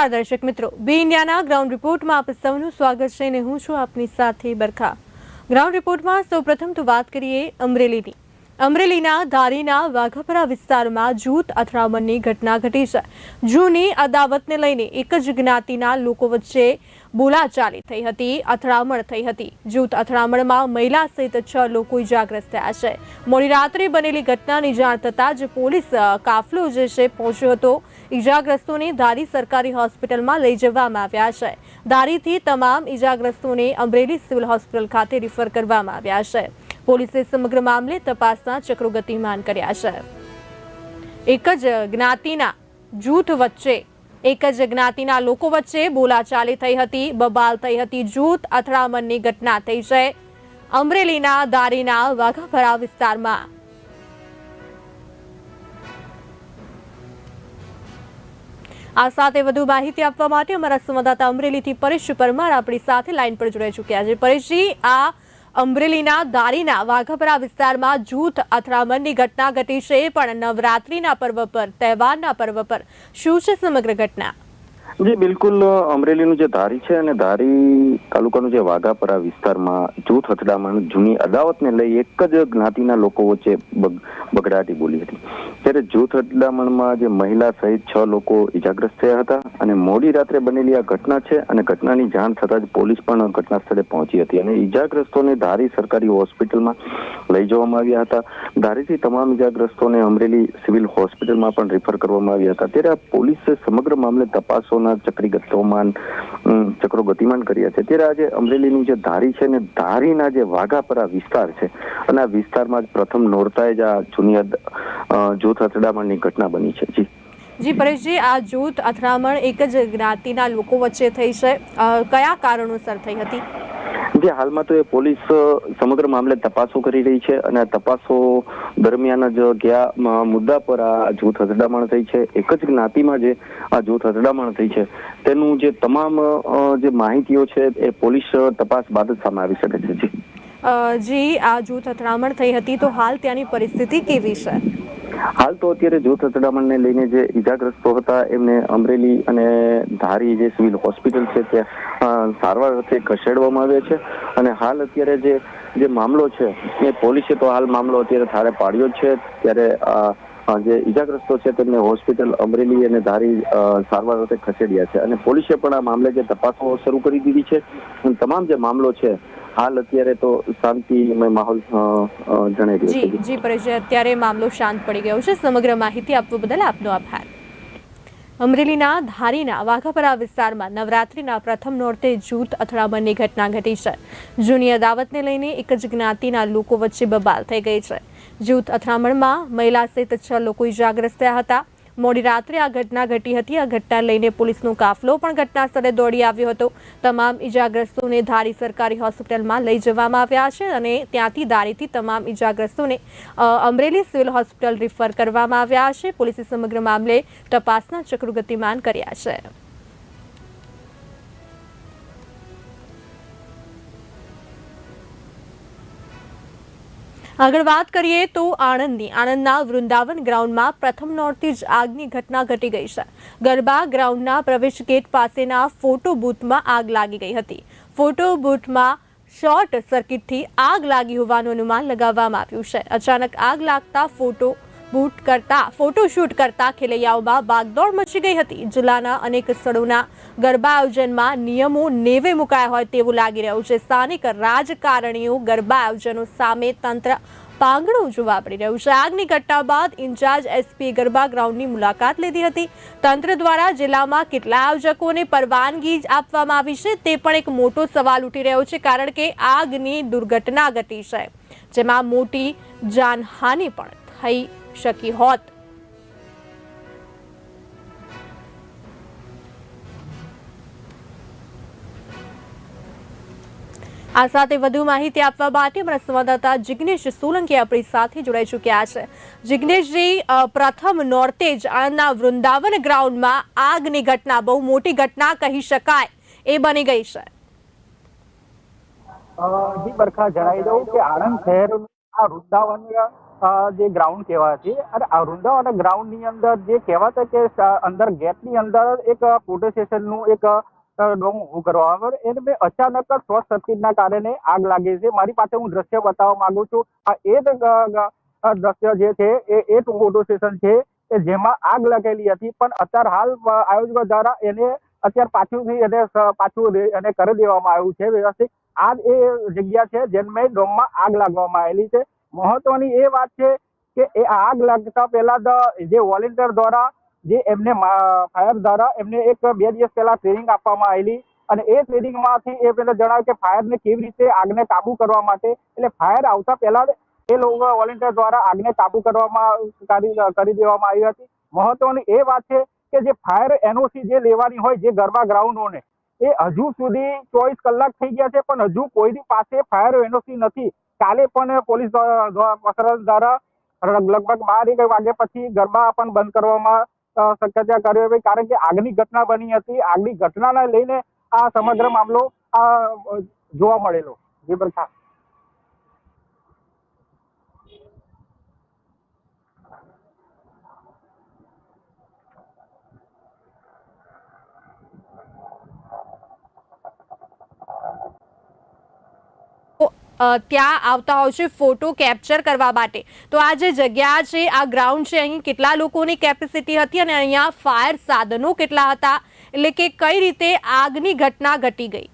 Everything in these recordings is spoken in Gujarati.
નમસ્કાર દર્શક મિત્રો. બી ઇન્ડિયાના ગ્રાઉન્ડ રિપોર્ટમાં આપ સૌનું સ્વાગત છે અને હું છું આપની સાથે બરખા. ગ્રાઉન્ડ રિપોર્ટમાં સૌપ્રથમ તો વાત કરીએ અમરેલીની. અમરેલીના ધારીના વાઘાપરા વિસ્તારમાં જૂથ અથડામણની ઘટના ઘટી છે. જૂની અદાવતને લઈને એક જ જ્ઞાતિના લોકો વચ્ચે બોલાચાલી થઈ હતી, અથડામણ થઈ હતી. જૂથ અથડામણમાં મહિલા સહિત છ લોકો ઇજાગ્રસ્ત થયા છે. મોડી રાત્રે બનેલી ઘટનાની જાણ થતાં જ પોલીસ કાફલો જે છે, પહોંચ્યો હતો. ઇજાગ્રસ્તોને ધારી સરકારી હોસ્પિટલમાં લઈ જવામાં આવ્યા છે. ધારીથી તમામ ઇજાગ્રસ્તોને અમરેલી સિવિલ હોસ્પિટલ ખાતે રિફર કરવામાં આવ્યા છે. પોલીસે સમગ્ર મામલે તપાસના ચક્રો ગતિમાન કર્યા છે. એક જ જ્ઞાતિના જૂથ વચ્ચે, એક જ જ્ઞાતિના લોકો વચ્ચે બોલાચાલી થઈ હતી, બબાલ થઈ હતી, જૂથ અથડામણની ઘટના થઈ છે. અમરેલીના દારીના વાઘાભરા વિસ્તારમાં આ સાથે વધુ માહિતી આપવા માટે અમારા સંવાદદાતા અમરેલીથી પરેશ પરમાર આપણી સાથે લાઈન પર જોડાઈ ચૂક્યા છે. પરેશજી, આ અમરેલીના દારીના વાઘાપરા વિસ્તારમાં જૂથ અથડામણની ઘટના ઘટી છે, પણ નવરાત્રીના પર્વ પર, તહેવારના પર્વ પર શું છે સમગ્ર ઘટના? જી, બિલકુલ અમરેલીનું જે ધારી છે અને ધારી તાલુકાનું જે વાઘાપરા વિસ્તારમાં જૂથ અથડામણ જૂની અદાવતને લઈ એક જ જ્ઞાતિના લોકો વચ્ચે બગ- બગડાટી બોલી હતી. ત્યારે જૂથ અથડામણમાં જે મહિલા સહિત છ લોકો ઇજાગ્રસ્ત થયા હતા અને મોડી રાત્રે બનેલી આ ઘટના છે અને ઘટનાની જાણ થતાં જ પોલીસ પણ ઘટના સ્થળે પહોંચી હતી અને ઇજાગ્રસ્તોને ધારી સરકારી હોસ્પિટલમાં લઈ જવામાં આવ્યા હતા. ધારીથી તમામ ઇજાગ્રસ્તોને અમરેલી સિવિલ હોસ્પિટલમાં પણ રિફર કરવામાં આવ્યા હતા. ત્યારે આ પોલીસે સમગ્ર મામલે તપાસોના ચક્રી ગતિમાન ચક્રો ગતિમાન કર્યા છે. ત્યારે આજે અમરેલીનું જે ધારી છે ને ધારીના જે વાઘાપરા વિસ્તાર છે, અને આ વિસ્તારમાં જ પ્રથમ નોરતાએ જ આ જૂની જૂથ અથડામણની ઘટના બની છે. જી. જી, પરેશજી, આ જૂથ અથડામણ એક જ જ્ઞાતિના લોકો વચ્ચે થઈ છે. કયા કારણોસર થઈ હતી? જે હાલમાં તો એ પોલીસ સમગ્ર મામલે તપાસો કરી રહી છે અને તપાસો દરમિયાન જ ગયા મુદ્દા પર આ જૂથ અથડામણ થઈ છે. એક જ જ્ઞાતિમાં જે આ જૂથ અથડામણ થઈ છે, તેનું જે તમામ જે માહિતીઓ છે એ પોલીસ તપાસ બાદ જ સામે આવી શકે છે. જી, આ જૂથ અથડામણ થઈ હતી તો હાલ ત્યાંની પરિસ્થિતિ કેવી છે? હાલ તો અત્યારે જૂથ અથડામણને લઈને જે ઈજાગ્રસ્તો હતા, એમને અમરેલી અને ધારી જે સિવિલ હોસ્પિટલ છે ત્યાં સારવાર અર્થે ખસેડવામાં આવે છે. અને હાલ અત્યારે જે જે મામલો છે, એ પોલીસે તો હાલ મામલો અત્યારે થાળે પાડ્યો છે. ત્યારે જે ઈજાગ્રસ્તો છે તેમને હોસ્પિટલ અમરેલી અને ધારી સારવાર અર્થે ખસેડ્યા છે. અને પોલીસે પણ આ મામલે જે તપાસો શરૂ કરી દીધી છે. તમામ જે મામલો છે હાલ અત્યારે તો શાંતિમય માહોલ જણાઈ રહ્યો છે. જી જી, અત્યારે મામલો શાંત પડી ગયો છે. સમગ્ર માહિતી આપવા બદલ આપનો આભાર. અમરેલીના ધારીના વાઘાપરા વિસ્તારમાં નવરાત્રીના પ્રથમ નોરતે જૂથ અથડામણની ઘટના ઘટી છે. જૂની અદાવતને લઈને એક જ જ્ઞાતિના લોકો વચ્ચે બબાલ થઈ ગઈ છે. જૂથ અથડામણમાં મહિલા સહિત છ લોકો ઇજાગ્રસ્ત થયા હતા. મોડી રાત્રે આ ઘટના ઘટી હતી. આ ઘટના લઈને પોલીસનો કાફલો પણ ઘટના સ્થળે દોડી આવ્યો હતો. તમામ ઇજાગ્રસ્તોને ધારી સરકારી હોસ્પિટલમાં લઈ જવામાં આવ્યા છે અને ત્યાંથી ધારીથી તમામ ઇજાગ્રસ્તોને અમરેલી સિવિલ હોસ્પિટલ રિફર કરવામાં આવ્યા છે. પોલીસે સમગ્ર મામલે તપાસના ચક્રો ગતિમાન કર્યા છે. આગળ વાત કરીએ તો આણંદની. આણંદના વૃંદાવન ગ્રાઉન્ડમાં પ્રથમ નોરથી જ આગની ઘટના ઘટી ગઈ છે. ગરબા ગ્રાઉન્ડના પ્રવેશ ગેટ પાસેના ફોટો બૂથમાં આગ લાગી ગઈ હતી. ફોટો બૂથમાં શોર્ટ સર્કિટથી આગ લાગી હોવાનું અનુમાન લગાવવામાં આવ્યું છે. અચાનક આગ લાગતા ફોટો બૂટ કરતા, ફોટોશૂટ કરતા ખેલૈયાઓમાં બાગદોડ મચી ગઈ હતી. જિલ્લાના અનેક સ્થળોના ગરબા આયોજનમાં નિયમો નેવે મુકાયા હોય તેવું લાગી રહ્યું છે. સ્થાનિક રાજકારણીઓ ગરબા આયોજનો સામે તંત્ર પાંગણું જોવા મળી રહ્યું છે. આગની ઘટના બાદ ઇન્ચાર્જ એસપી ગરબા ગ્રાઉન્ડની મુલાકાત લીધી હતી. તંત્ર દ્વારા જિલ્લામાં કેટલા આયોજકોને પરવાનગી આપવામાં આવી છે તે પણ એક મોટો સવાલ ઉઠી રહ્યો છે, કારણ કે આગની દુર્ઘટના ઘટી છે, જેમાં મોટી જાનહાનિ પણ થઈ શકી હોત આ સાથે વધુ માહિતી આપવા માટે અમારા સંવાદદાતા જિગ્નેશ સોલંકી આપણી સાથે જોડાઈ ચૂક્યા છે જિગ્નેશજી અ, પ્રથમ નોર્તેજ આણંદના વૃંદાવન ગ્રાઉન્ડમાં આગની ઘટના બહુ મોટી ઘટના કહી શકાય એ બની ગઈ છે અ, જી બરખા જણાવી દઉં કે આણંદ શહેરનું આ વૃંદાવન અ, જે ગ્રાઉન્ડ કહેવાય છે, અને આ વૃંદાવન ગ્રાઉન્ડની અંદર જે કહેવાતા કે અંદર અંદર ગેટની અંદર એક ફોટો સ્ટેશનનું એક ડોમ ઊભું કરવામાં આવે એને મેં અચાનક જ શોર્ટ સર્કિટના કારણે આગ લાગી છે. મારી પાસે હું દ્રશ્ય બતાવવા માંગુ છું. આ એ દ્રશ્ય જે છે, એ એ ફોટો સેશન છે કે જેમાં આગ લાગેલી હતી. પણ અત્યારે હાલ આયોજકો દ્વારા એને અત્યારે પાછુંથી એને પાછું એને કરી દેવામાં આવ્યું છે વ્યવસ્થિત. આ એ જગ્યા છે જેને ડોમમાં આગ લાગવામાં આવેલી છે. મહત્વની એ વાત છે કે એ આગ લાગતા પહેલા જે વોલેન્ટિયર દ્વારા, જે એમને ફાયર દ્વારા એમને એક બે દિવસ પહેલા ટ્રેનિંગ આપવામાં આવેલી અને એ ટ્રેનિંગમાંથી એ પેલા જણાવ્યું કે ફાયરને કેવી રીતે આગને કાબુ કરવા માટે, એટલે ફાયર આવતા પહેલા એ લોકો વોલેન્ટિયર દ્વારા આગને કાબુ કરવામાં કરી કરી દેવામાં આવી હતી. મહત્વની એ વાત છે કે જે ફાયર એનઓસી જે લેવાની હોય જે ગરબા ગ્રાઉન્ડોને, એ હજુ સુધી ચોવીસ કલાક થઈ ગયા છે, પણ હજુ કોઈની પાસે ફાયર એનઓસી નથી. કાલે પણ પોલીસ દ્વા- દ્વા- દ્વારા લગભગ બાર એક વાગ્યા પછી ગરબા પણ બંધ કરવામાં શક્યતા કર્યો હતી કારણ કે આગની ઘટના બની હતી. આગની ઘટનાને લઈને આ સમગ્ર મામલો આ જોવા મળેલો. જી પ્રથા ત્યાં આવતા હોય છે ફોટો કેપ્ચર કરવા માટે. તો આ જે જગ્યા છે, આ ગ્રાઉન્ડ છે, અહીં કેટલા લોકોની કેપેસિટી હતી અને અહીંયા ફાયર સાધનો કેટલા હતા? એટલે કે કઈ રીતે આગની ઘટના ઘટી ગઈ?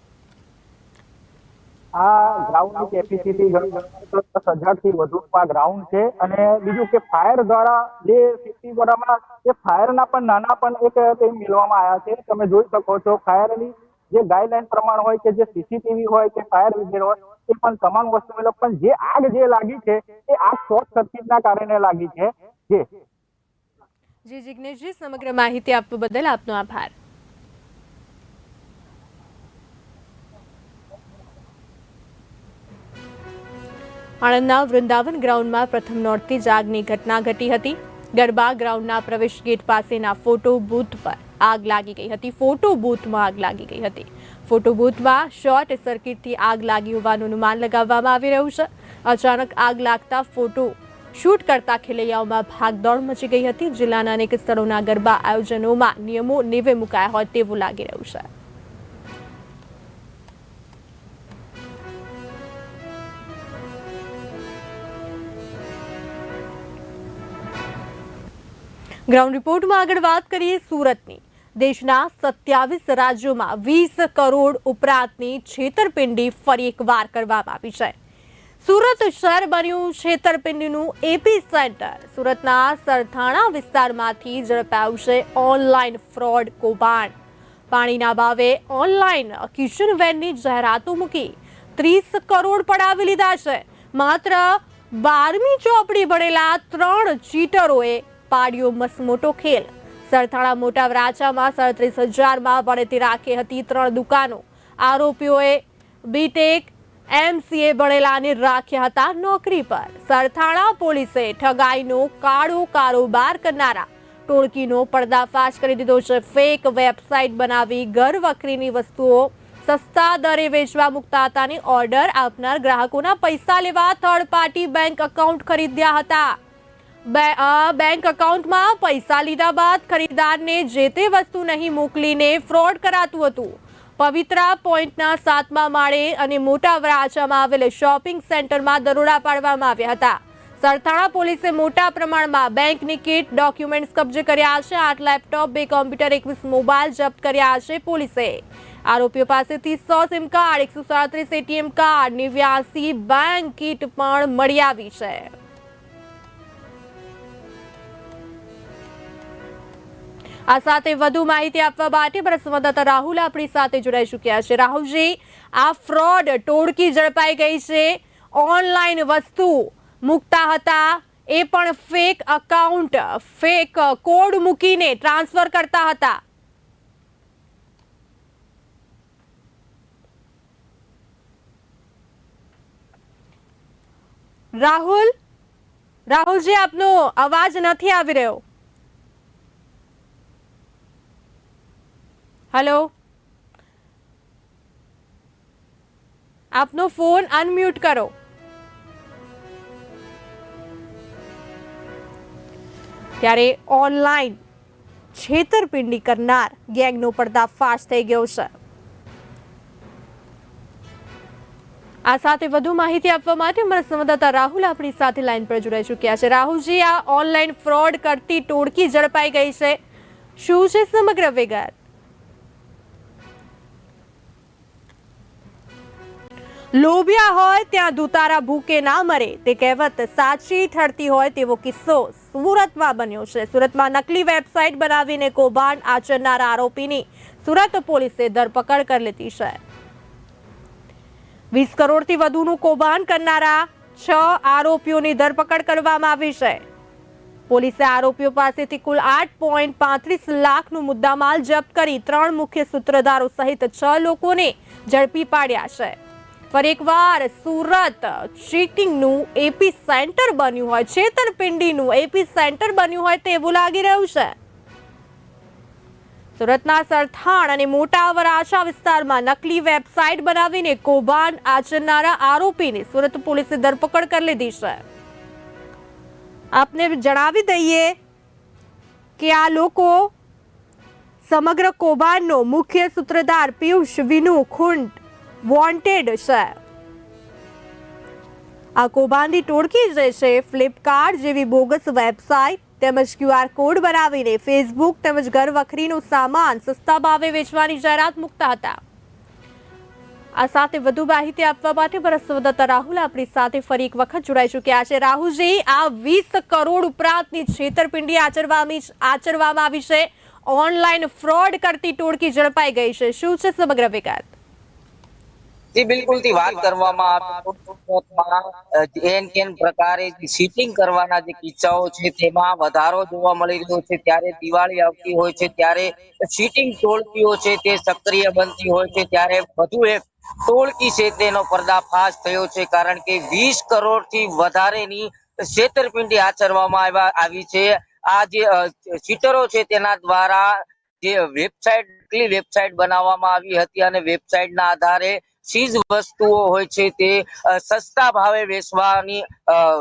આ ગ્રાઉન્ડની કેપેસિટી દસ હજારથી વધુ આ ગ્રાઉન્ડ છે. અને બીજું કે ફાયર દ્વારા જે સિટી દ્વારામાં જે ફાયરના પણ નાના પણ એક મેળવવામાં આવ્યા છે. તમે જોઈ શકો છો, ફાયરની જે ગાઈડલાઈન પ્રમાણે હોય કે જે સીસીટીવી હોય કે ફાયર બ્રિગેડ હોય એ પણ તમામ વસ્તુ મેળવ પણ જે આગ જે લાગી છે, એ આગ શોર્ટ સર્કિટના કારણે લાગી છે. જે જી જિગ્નેશજી, સમગ્ર માહિતી આપવા બદલ આપનો આભાર. આણંદના વૃંદાવન ગ્રાઉન્ડમાં પ્રથમ નોર્થથી જ ઘટના ઘટી હતી. ગરબા ગ્રાઉન્ડના પ્રવેશ ગેટ પાસેના ફોટો બૂથ પર આગ લાગી ગઈ હતી. ફોટો બૂથમાં આગ લાગી ગઈ હતી. ફોટો બૂથમાં શોર્ટ સર્કિટથી આગ લાગી હોવાનું અનુમાન લગાવવામાં આવી રહ્યું છે. અચાનક આગ લાગતા ફોટો શૂટ કરતા ખેલૈયાઓમાં ભાગદોડ મચી ગઈ હતી. જિલ્લાના અનેક સ્થળોના ગરબા આયોજનોમાં નિયમો નેવે મુકાયા હોય તેવું લાગી રહ્યું છે. ગ્રાઉન્ડ રિપોર્ટમાં આગળ વાત કરીએ સુરતની. દેશના સત્યાવીસ રાજ્યોમાં વીસ કરોડ ઉપરાંતની છેતરપિંડી ફરી એકવાર કરવામાં આવી છે. સુરત શહેર બન્યું છેતરપિંડીનું એપી સેન્ટર. સુરતના સરથાણા વિસ્તારમાંથી ઝડપાયું છે ઓનલાઈન ફ્રોડ કૌભાંડ. પાણીના ભાવે ઓનલાઈન કિચન વેનની જાહેરાતો મૂકી ત્રીસ કરોડ પડાવી લીધા છે. માત્ર બારમી ચોપડી ભણેલા ત્રણ ચીટરોએ પાડ્યો મસમોટો ખેલ. સરથાણા મોટા વરાછામાં સાડત્રીસ હજારમાં ભણેતી રાખી હતી ત્રણ દુકાનો. આરોપીઓએ બીટેક એમસીએ ભણેલાને રાખ્યા હતા નોકરી પર. સરથાણા પોલીસે ઠગાઈનો કાળો કારોબાર કરનારા ટોળકીનો પર્દાફાશ કરી દીધો છે. ફેક વેબસાઇટ બનાવી ઘર વખરીની વસ્તુઓ સસ્તા દરે વેચવા મૂકતા હતા અને ઓર્ડર આપનાર ગ્રાહકોના પૈસા લેવા થર્ડ પાર્ટી બેંક એકાઉન્ટ ખરીદ્યા હતા. બેંક એકાઉન્ટમાં પૈસા લીધા બાદ ખરીદદારને જે તે વસ્તુ નહીં મોકલીને ફ્રોડ કરાતું હતું. પવિત્રા પોઈન્ટના સાતમા માળે અને મોટા વરાછામાં આવેલ શોપિંગ સેન્ટરમાં દરોડા પાડવામાં આવ્યા હતા. સરથાણા પોલીસે મોટા પ્રમાણમાં બેંકની કીટ ડોક્યુમેન્ટ્સ કબજે કર્યા છે. આઠ લેપટોપ બે કોમ્પ્યુટર એકવીસ મોબાઈલ જપ્ત કર્યા છે પોલીસે. આરોપીઓ પાસેથી સો સિમ કાર્ડ એકસો સાડત્રીસ એટીએમ કાર્ડ નેવ્યાસી બેંક કીટ પણ મળી આવી છે. આ સાથે વધુ માહિતી આપવા માટે મારા સંવાદદાતા રાહુલ આપણી સાથે જોડાઈ ચૂક્યા છે. રાહુલજી, આ ફ્રોડ ટોળકી ઝડપાઈ ગઈ છે. ઓનલાઈન વસ્તુ મૂકતા હતા. એ પણ ફેક અકાઉન્ટ, ફેક કોડ મૂકીને ટ્રાન્સફર કરતા હતા. રાહુલ, રાહુલજી, આપનો અવાજ નથી આવી રહ્યો. હેલો આપનો ફોન અનમ્યુટ કરો. ત્યારે ઓનલાઈન છેતરપિંડી કરનાર ગેંગનો પર્દાફાશ થઈ ગયો છે. આ સાથે વધુ માહિતી આપવા માટે અમારા સંવાદદાતા રાહુલ આપણી સાથે લાઈન પર જોડાઈ ચૂક્યા છે. રાહુલજી, આ ઓનલાઈન ફ્રોડ કરતી ટોળકી ઝડપાઈ ગઈ છે. શું છે સમગ્ર વિગત? લોભિયા હોય ત્યાં દુતારા ભૂકે ના મરે. તે કહેવત સાચી ઠરતી હોય તેવો કિસ્સો સુરતમાં બન્યો છે. સુરતમાં નકલી વેબસાઇટ બનાવીને કૌભાંડ આચરનારા આરોપીની સુરત પોલીસે ધરપકડ કરી લીધી છે. વીસ કરોડથી વધુનું કૌભાંડ કરનારા છ આરોપીઓની ધરપકડ કરવામાં આવી છે. પોલીસે આરોપીઓ પાસેથી કુલ આઠ પોઈન્ટ પાંત્રીસ લાખનું મુદ્દામાલ જપ્ત કરી ત્રણ મુખ્ય સૂત્રધારો સહિત છ લોકોને ઝડપી પાડ્યા છે. ફરી એકવાર સુરત ચીટિંગનું એપી સેન્ટર બન્યું હોય, છેતરપિંડીનું એપી સેન્ટર બન્યું હોય તેવું લાગી રહ્યું છે. સુરતના સરથાણ અને મોટા વરાછા વિસ્તારમાં નકલી વેબસાઇટ બનાવીને કૌભાંડ આચરનારા આરોપીને સુરત પોલીસે ધરપકડ કરી લીધી છે. આપને જણાવી દઈએ કે આ લોકો સમગ્ર કૌભાંડનો મુખ્ય સૂત્રધાર પિયુષ વિનુ ખુંડ વોન્ટેડ છે આ કૌભાંડી ટોળકી જે છે ફ્લિપકાર્ટ જેવી બોગસ વેબસાઇટ તેમજ ક્યુઆર કોડ બનાવીને ફેસબુક તેમજ ઘર વખરીનો સામાન સસ્તા ભાવે વેચવાની જાહેરાત મૂકતા હતા. આ સાથે વધુ માહિતી આપવા માટે મારા સંવાદદાતા રાહુલ આપણી સાથે ફરી એક વખત જોડાઈ ચૂક્યા છે. રાહુલજી, આ વીસ કરોડ ઉપરાંતની છેતરપિંડી આચરવામાં આચરવામાં આવી છે. ઓનલાઈન ફ્રોડ કરતી ટોળકી ઝડપાઈ ગઈ છે. શું છે સમગ્ર વિગત? જી બિલકુલથી વાત કરવામાં આવે કેન પ્રકારે સીટિંગ કરવાના જે કિસ્સાઓ છે, તેમાં વધારો જોવા મળી રહ્યો છે. ત્યારે દિવાળી આવતી હોય છે, ત્યારે સીટિંગ ટોળકીઓ છે, તે સક્રિય બનતી હોય છે. ત્યારે વધુ એક ટોળકી છે, તેનો પર્દાફાશ થયો છે, કારણ કે વીસ કરોડથી વધારેની છેતરપિંડી આચરવામાં આવી છે. આ જે ચીટરો છે, તેના દ્વારા જે વેબસાઇટ કેટલી વેબસાઇટ બનાવવામાં આવી હતી અને વેબસાઇટના આધારે ચીજ વસ્તુઓ હોય છે તે સસ્તા ભાવે વેચવાની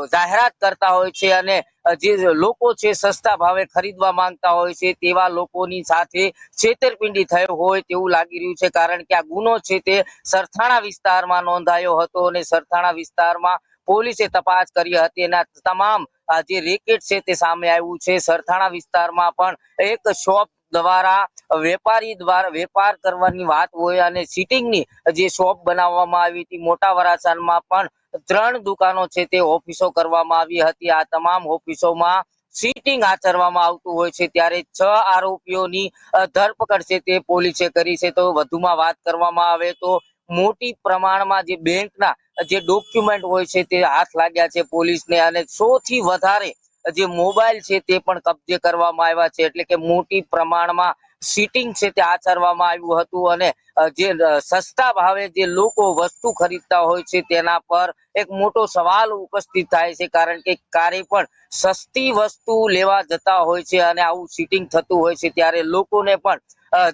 જાહેરાત કરતા હોય છે અને જે લોકો છે સસ્તા ભાવે ખરીદવા માંગતા હોય છે તેવા લોકોની સાથે છેતરપિંડી થયો હોય તેવું લાગી રહ્યું છે. કારણ કે આ ગુનો છે તે સરથાણા વિસ્તારમાં નોંધાયો હતો અને સરથાણા વિસ્તારમાં પોલીસે તપાસ કરી હતી અને તમામ જે રેકેટ છે તે સામે આવ્યું છે. સરથાણા વિસ્તારમાં પણ એક શોપ દ્વારા વેપારી દ્વારા વેપાર કરવાની વાત હોય અને સિટિંગની જે શોપ બનાવવામાં આવી હતી, મોટા વરાછામાં પણ ત્રણ દુકાનો છે તે ઓફિસો કરવામાં આવી હતી. આ તમામ ઓફિસોમાં સીટિંગ આચરવામાં આવતું હોય છે. ત્યારે છ આરોપીઓની ધરપકડ છે તે પોલીસે કરી છે. તો વધુમાં વાત કરવામાં આવે તો મોટી પ્રમાણમાં જે બેંકના, જે ડોક્યુમેન્ટ હોય છે તે હાથ લાગ્યા છે પોલીસને અને સૌથી વધારે જે મોબાઈલ છે તે પણ કબજે કરવામાં આવ્યા છે. એટલે કે મોટી પ્રમાણમાં સીટિંગ છે તે આચરવામાં આવ્યું હતું અને જે સસ્તા ભાવે જે લોકો વસ્તુ ખરીદતા હોય છે તેના પર એક મોટો સવાલ ઉપસ્થિત થાય છે કારણ કે ક્યારે પણ સસ્તી વસ્તુ લેવા જતા હોય છે અને આવું સીટિંગ થતું હોય છે ત્યારે લોકોને પણ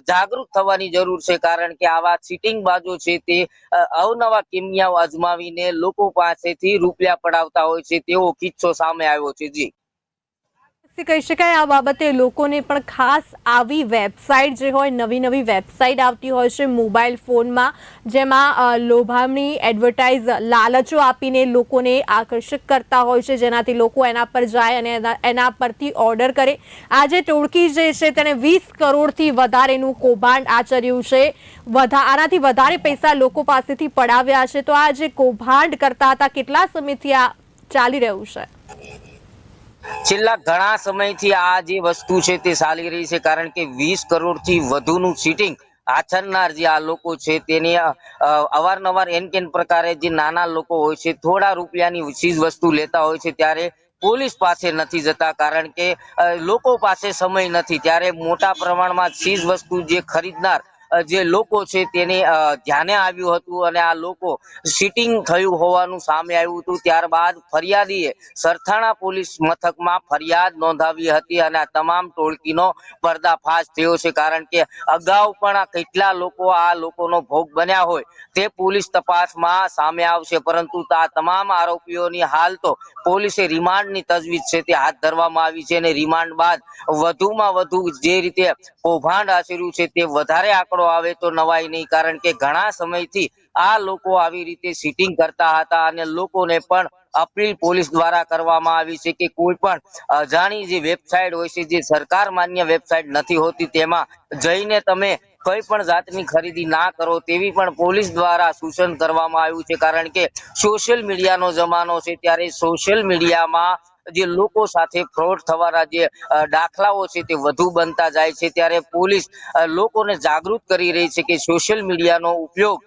જાગૃત થવાની જરૂર છે કારણ કે આવા ચીટિંગ બાજો છે તે અવનવા કિમિયાઓ અજમાવીને લોકો પાસેથી રૂપિયા પડાવતા હોય છે તેવો કિસ્સો સામે આવ્યો છે. જી. કહી શકાય આ બાબતે લોકોને પણ ખાસ આવી વેબસાઇટ જે હોય, નવી નવી વેબસાઇટ આવતી હોય છે મોબાઈલ ફોનમાં, જેમાં લોભામણી એડવર્ટાઇઝ લાલચો આપીને લોકોને આકર્ષક કરતા હોય છે, જેનાથી લોકો એના પર જાય અને એના- પરથી ઓર્ડર કરે. આ જે ટોળકી જે છે તેને વીસ કરોડથી વધારેનું કૌભાંડ આચર્યું છે. વધા, આનાથી વધારે પૈસા લોકો પાસેથી પડાવ્યા છે. તો આ જે કૌભાંડ કરતા હતા, કેટલા સમયથી આ ચાલી રહ્યું છે? છેલ્લા ઘણા સમયથી આ જે વસ્તુ છે તે ચાલી રહી છે, કારણ કે વીસ કરોડથી વધુનું સીટિંગ આચરનાર જે આ લોકો છે તેની અવારનવાર એન કેન પ્રકારે જે નાના લોકો હોય છે, થોડા રૂપિયાની ચીજ વસ્તુ લેતા હોય છે, ત્યારે પોલીસ પાસે નથી જતા, કારણ કે લોકો પાસે સમય નથી. ત્યારે મોટા પ્રમાણમાં ચીજ વસ્તુ જે ખરીદનાર જે લોકો છે તેને ધ્યાને આવ્યું હતું અને આ લોકો સીટિંગ થયું હોવાનું સામે આવ્યું હતું. ત્યારબાદ ફરિયાદીએ સરથાણા પોલીસ મથકમાં ફરિયાદ નોંધાવી હતી અને આ તમામ ટોળકીનો પર્દાફાશ થયો છે. કારણ કે અગાઉ પણ કેટલા લોકો આ લોકોનો ભોગ બન્યા હોય તે પોલીસ તપાસમાં સામે આવશે. પરંતુ આ તમામ આરોપીઓની હાલ તો પોલીસે રિમાન્ડની તજવીજ છે તે હાથ ધરવામાં આવી છે અને રિમાન્ડ બાદ વધુમાં વધુ જે રીતે કૌભાંડ આચર્યું છે તે વધારે આંકડો આવે તો નવાય નહીં, કારણ કે ઘણા સમયથી આ લોકો આવી રીતે સીટિંગ કરતા હતા અને લોકોને પણ અપીલ પોલીસ દ્વારા કરવામાં આવી છે કે કોઈ પણ અજાણી જે વેબસાઇટ હોય છે જે સરકાર માન્ય વેબસાઇટ નથી હોતી તેમાં જઈને તમે કઈ પણ જાતની ખરીદી ના કરો તેવી પણ પોલીસ દ્વારા સૂચન કરવામાં આવ્યું છે. કારણ કે સોશિયલ મીડિયાનો જમાનો છે, ત્યારે સોશિયલ મીડિયામાં જે લોકો સાથે ફ્રોડ થવાના જે દાખલાઓ છે તે વધુ બનતા જાય છે. ત્યારે પોલીસ લોકોને જાગૃત કરી રહી છે કે સોશિયલ મીડિયાનો ઉપયોગ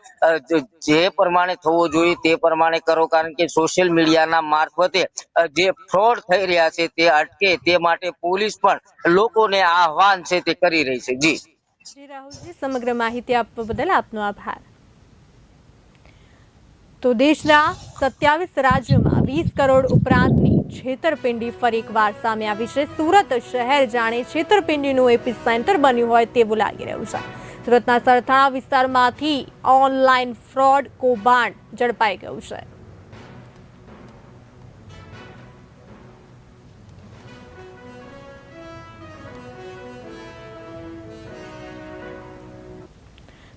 જે પ્રમાણે થવો જોઈએ તે પ્રમાણે કરો. કારણ કે સોશિયલ મીડિયાના મારફતે જે ફ્રોડ થઈ રહ્યા છે તે અટકે તે માટે પોલીસ પણ લોકોને આહવાન છે તે કરી રહી છે. જી. શ્રી રાહુલજી, સમગ્ર માહિતી આપવા બદલ આપનો આભાર. તો દેશના સત્યાવીસ રાજ્યોમાં વીસ કરોડ ઉપરાંતની છેતરપિંડી ફરી એકવાર સામે આવી છે. સુરત શહેર જાણે છેતરપિંડીનું એપી સેન્ટર બન્યું હોય તેવું લાગી રહ્યું છે. સુરતના સરથાણા વિસ્તારમાંથી ઓનલાઈન ફ્રોડ કૌભાંડ ઝડપાઈ ગયું છે.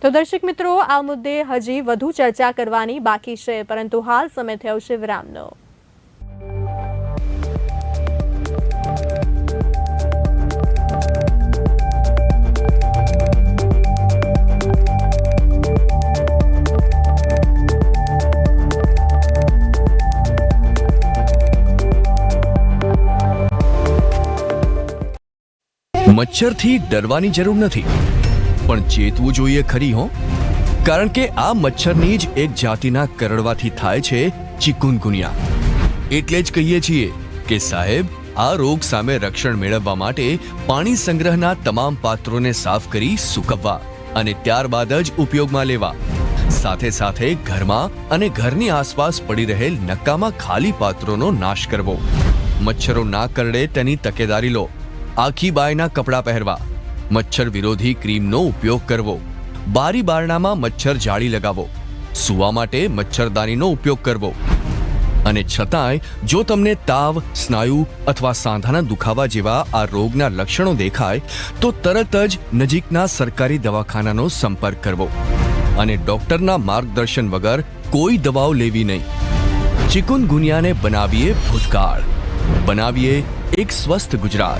તો દર્શક મિત્રો, આ મુદ્દે હજી વધુ ચર્ચા કરવાની બાકી છે, પરંતુ હાલ સમય થયો છે વિરામનો. મચ્છરથી ડરવાની જરૂર નથી. પણ ચેતવું જોઈએ ખરી, હો? કારણ કે આ મચ્છરની જ એક જાતિના કરડવાથી થાય છે ચિકુનગુનિયા. એટલે જ કહીએ છીએ કે સાહેબ, આ રોગ સામે રક્ષણ મેળવવા માટે પાણી સંગ્રહના તમામ પાત્રોને સાફ કરી સૂકવવા અને ત્યારબાદ જ ઉપયોગમાં લેવા. સાથે સાથે ઘરમાં અને ઘરની આસપાસ પડી રહેલ નક્કામાં ખાલી પાત્રોનો નાશ કરવો. મચ્છરો ના કરડે તેની તકેદારી લો. આખી બાયના કપડાં પહેરવા. મચ્છર વિરોધી ક્રીમનો ઉપયોગ કરવો. બારી બારણામાં મચ્છર જાળી લગાવો. સૂવા માટે મચ્છરદાનીનો ઉપયોગ કરવો. અને છતાંય, જો તમને તાવ, સ્નાયુ અથવા સાંધાના દુખાવા જેવા આ રોગના લક્ષણો દેખાય, તો તરત જ નજીકના સરકારી દવાખાનાનો સંપર્ક કરવો. અને ડોક્ટરના માર્ગદર્શન વગર કોઈ દવાઓ લેવી નહીં. ચિકુનગુનિયાને બનાવીએ ભૂતકાળ. બનાવીએ એક સ્વસ્થ ગુજરાત.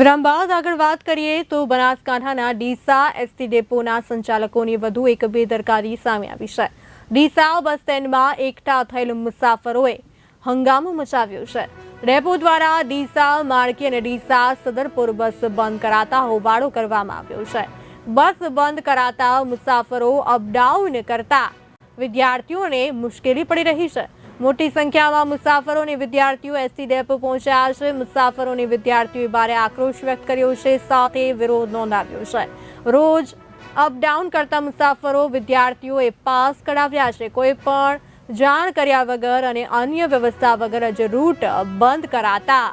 વિરામ બાદ આગળ વાત કરીએ તો બનાસકાંઠાના ડીસા એસટી ડેપોના સંચાલકોની વધુ એક બેદરકારી સામે આવી છે. ડીસા બસ સ્ટેન્ડમાં એકઠા થયેલ મુસાફરોએ હંગામો મચાવ્યો છે. ડેપો દ્વારા ડીસા માળકી અને ડીસા સદરપુર બસ બંધ કરાતા હોબાળો કરવામાં આવ્યો છે. બસ બંધ કરાતા મુસાફરો અપડાઉન કરતા વિદ્યાર્થીઓને મુશ્કેલી પડી રહી છે. મોટી સંખ્યામાં મુસાફરો અને વિદ્યાર્થીઓ એસટી ડેપો પહોંચ્યા છે. મુસાફરો અને વિદ્યાર્થીઓએ ભારે આક્રોશ વ્યક્ત કર્યો છે. સાથે વિરોધ નોંધાવ્યો છે. રોજ અપડાઉન કરતા મુસાફરો વિદ્યાર્થીઓએ પાસ કઢાવ્યા છે. કોઈ પણ જાણ કર્યા વગર અને અન્ય વ્યવસ્થા વગર જ રૂટ બંધ કરાતા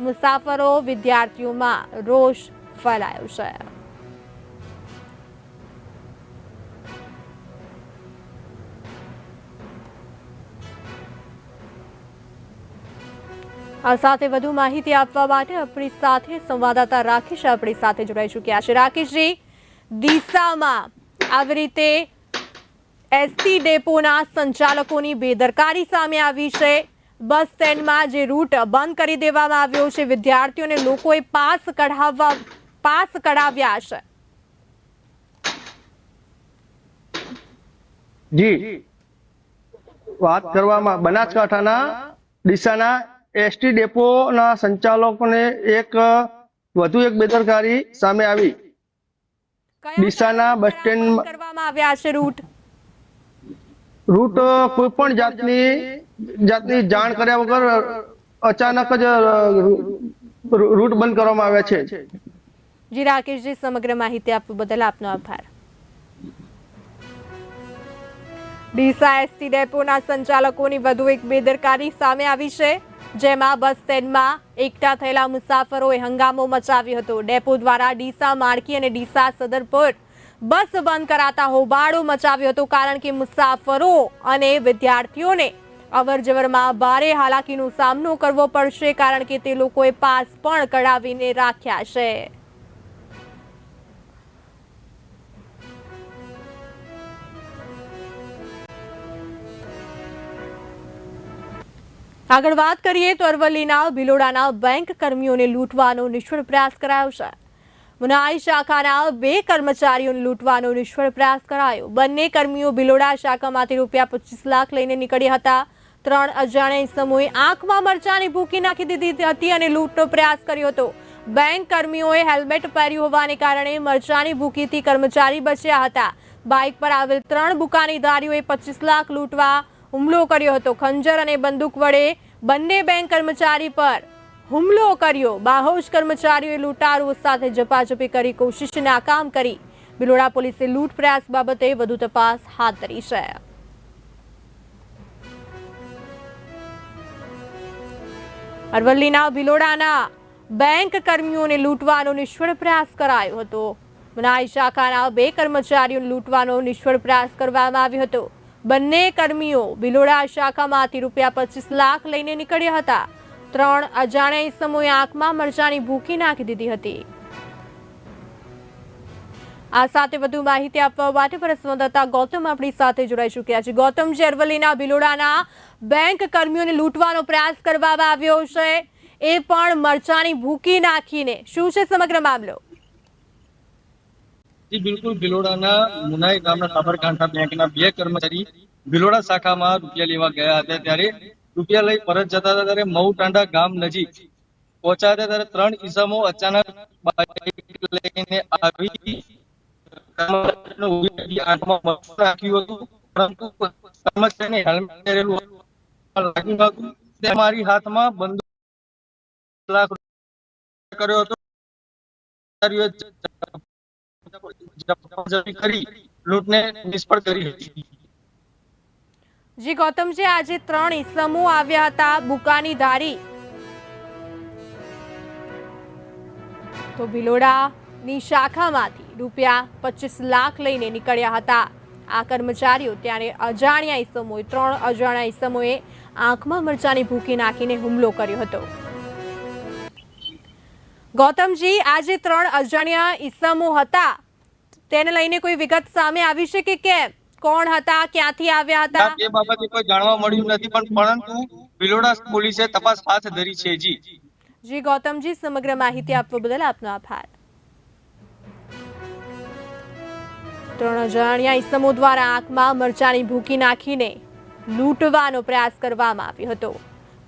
મુસાફરો વિદ્યાર્થીઓમાં રોષ ફેલાયો છે. આ સાથે વધુ માહિતી આપવા માટે આપણી સાથે સંવાદદાતા રાકેશ આપણી સાથે જોડાઈ ચૂક્યા છે. રાકેશજી, દિશામાં આવી રીતે એસટી ડેપોના સંચાલકોની બેદરકારી સામે આવી છે. બસ સ્ટેન્ડમાં જે રૂટ બંધ કરી દેવામાં આવ્યો છે, વિદ્યાર્થીઓને લોકોએ પાસ કઢાવવા, પાસ કઢાવ્યા છે. જી. વાત કરવામાં બનાસકાંઠાના ડીસાના એસટી ડેપોના સંચાલકોને એક વધુ એક બેદરકારી સામે આવી. ડીસાના બસ સ્ટેન્ડ કરવામાં આવ્યા છે રૂટ? રૂટ કોઈ પણ જાતની જાતની જાણ કર્યા વગર અચાનક જ રૂટ બંધ કરવામાં આવ્યા છે. જી રાકેશજી સમગ્ર માહિતી આપવા બદલ આપનો આભાર. ડીસા એસટી ડેપોના સંચાલકોની વધુ એક બેદરકારી સામે આવી છે. જેમાં બસ સ્ટેન્ડમાં એકઠા થયેલા મુસાફરોએ હંગામો મચાવ્યો હતો. ડેપો દ્વારા ડીસા માળકી અને ડીસા સદર પર બસ બંધ કરાતા હોબાળો મચાવ્યો હતો કારણ કે મુસાફરો અને વિદ્યાર્થીઓને અવર જવરમાં ભારે હાલાકીનો સામનો કરવો પડશે કારણ કે તે લોકોએ પાસ પણ કઢાવીને રાખ્યા છે. આગળ વાત કરીએ તો અરવલ્લીના ભિલોડાના બેંક કર્મીઓને લૂંટવાનો નિષ્ફળ પ્રયાસ કરાયો છે. મુનાઈ શાખાના બે કર્મચારીઓને લૂંટવાનો નિષ્ફળ પ્રયાસ કરાયો. બંને કર્મીઓ ભિલોડા શાખામાંથી રૂપિયા પચીસ લાખ લઈને નીકળ્યા હતા. ત્રણ અજાણ્યા સમૂહે આંખમાં મરચાની ભૂકી નાખી દીધી હતી અને લૂંટનો પ્રયાસ કર્યો હતો. બેંક કર્મીઓએ હેલ્મેટ પહેર્યું હોવાને કારણે મરચાની ભૂકીથી કર્મચારી બચ્યા હતા. બાઇક પર આવેલ ત્રણ બુકાનીધારીઓએ પચીસ લાખ લૂંટવા હુમલો કર્યો હતો. ખંજર અને બંદૂક વડે બંને બેંક કર્મચારી પર હુમલો કર્યો. બાહોશ કર્મચારીઓએ લૂંટારુઓ સાથે ઝપાઝપી કરી કોશિશ નાકામ કરી. બિલોડા પોલીસે લૂંટ પ્રયાસ બાબતે વધુ તપાસ હાથ ધરી છે. અરવલ્લીના ભિલોડાના બેંક કર્મીઓને લૂંટવાનો નિષ્ફળ પ્રયાસ કરાયો હતો. મનાઈ શાખાના બે કર્મચારીઓને લૂંટવાનો નિષ્ફળ પ્રયાસ કરવામાં આવ્યો હતો. બંને કર્મીઓ ભિલોડા શાખામાંથી રૂપિયા પચીસ લાખ લઈને નીકળ્યા હતા. ત્રણ અજાણ્યા ઇસમોએ આંખમાં મરચાની ભૂકી નાખી દીધી હતી. આ સાથે વધુ માહિતી આપવા માટે પર સંવાદદાતા ગૌતમ આપણી સાથે જોડાઈ ચૂક્યા છે. ગૌતમ, જે અરવલ્લીના ભિલોડાના બેંક કર્મીઓને લૂંટવાનો પ્રયાસ કરવામાં આવ્યો છે, એ પણ મરચાની ભૂકી નાખીને. શું છે સમગ્ર મામલો? જી, બિલકુલ. ભિલોડાના મુનાઈ ગામના સાબરકાંઠા બેંકના બે કર્મચારી ભિલોડા શાખામાં રૂપિયા લેવા ગયા હતા. ત્યારે રૂપિયા લઈ પરત જતા હતા. ત્યારે મઉ ટાંડા ગામ નજીક પહોંચ્યા હતા. ત્યારે ત્રણ ઈસમો અચાનક બાઇક લઈને આવી. આંખમાં મરચું હતું. પરંતુ કર્મચારીને હેલ્મેટ પહેરેલું લાગ્યું નહોતું. મારી હાથમાં બંદૂક લાખ કર્યો હતો. કરી લૂંટને જી ગૌતમજી આજે ત્રણ ઇસમો આવ્યા હતા બુકાની ધારી તો ભિલોડાની શાખામાંથી રૂપિયા પચીસ લાખ લઈને નીકળ્યા હતા આ કર્મચારીઓ ત્યારે અજાણ્યા ઇસમોએ ત્રણ અજાણ્યા ઇસમોએ આંખમાં મરચાની ભૂકી નાખીને હુમલો કર્યો હતો ગૌતમજી આજે ત્રણ અજાણ્યા ઈસમો હતા. તેને લઈને કોઈ વિગત સામે આવી છે કે કેમ? કોણ હતા? ક્યાંથી આવ્યા હતા? એ બાબતે કોઈ જાણવા મળ્યું નથી પણ પરંતુ ભિલોડા પોલીસે તપાસ હાથ ધરી છે જી. જી ગૌતમજી સમગ્ર માહિતી આપવા બદલ આપનો આભાર. ત્રણ અજાણ્યા ઈસમો દ્વારા આંખમાં મરચાની ભૂકી નાખીને લૂંટવાનો પ્રયાસ કરવામાં આવ્યો હતો.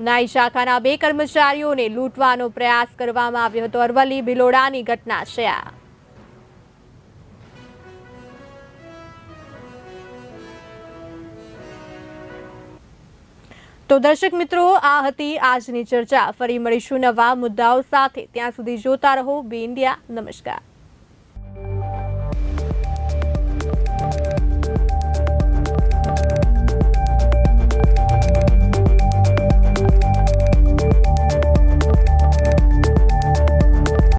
નાઈ શાખાના બે કર્મચારીઓને લૂંટવાનો પ્રયાસ કરવામાં આવ્યો હતો. અરવલ્લી ભિલોડાની ઘટના છે આ. તો દર્શક મિત્રો, આ હતી આજની ચર્ચા. ફરી મળીશું નવા મુદ્દાઓ સાથે. ત્યાં સુધી જોતા રહો. Be India. નમસ્કાર.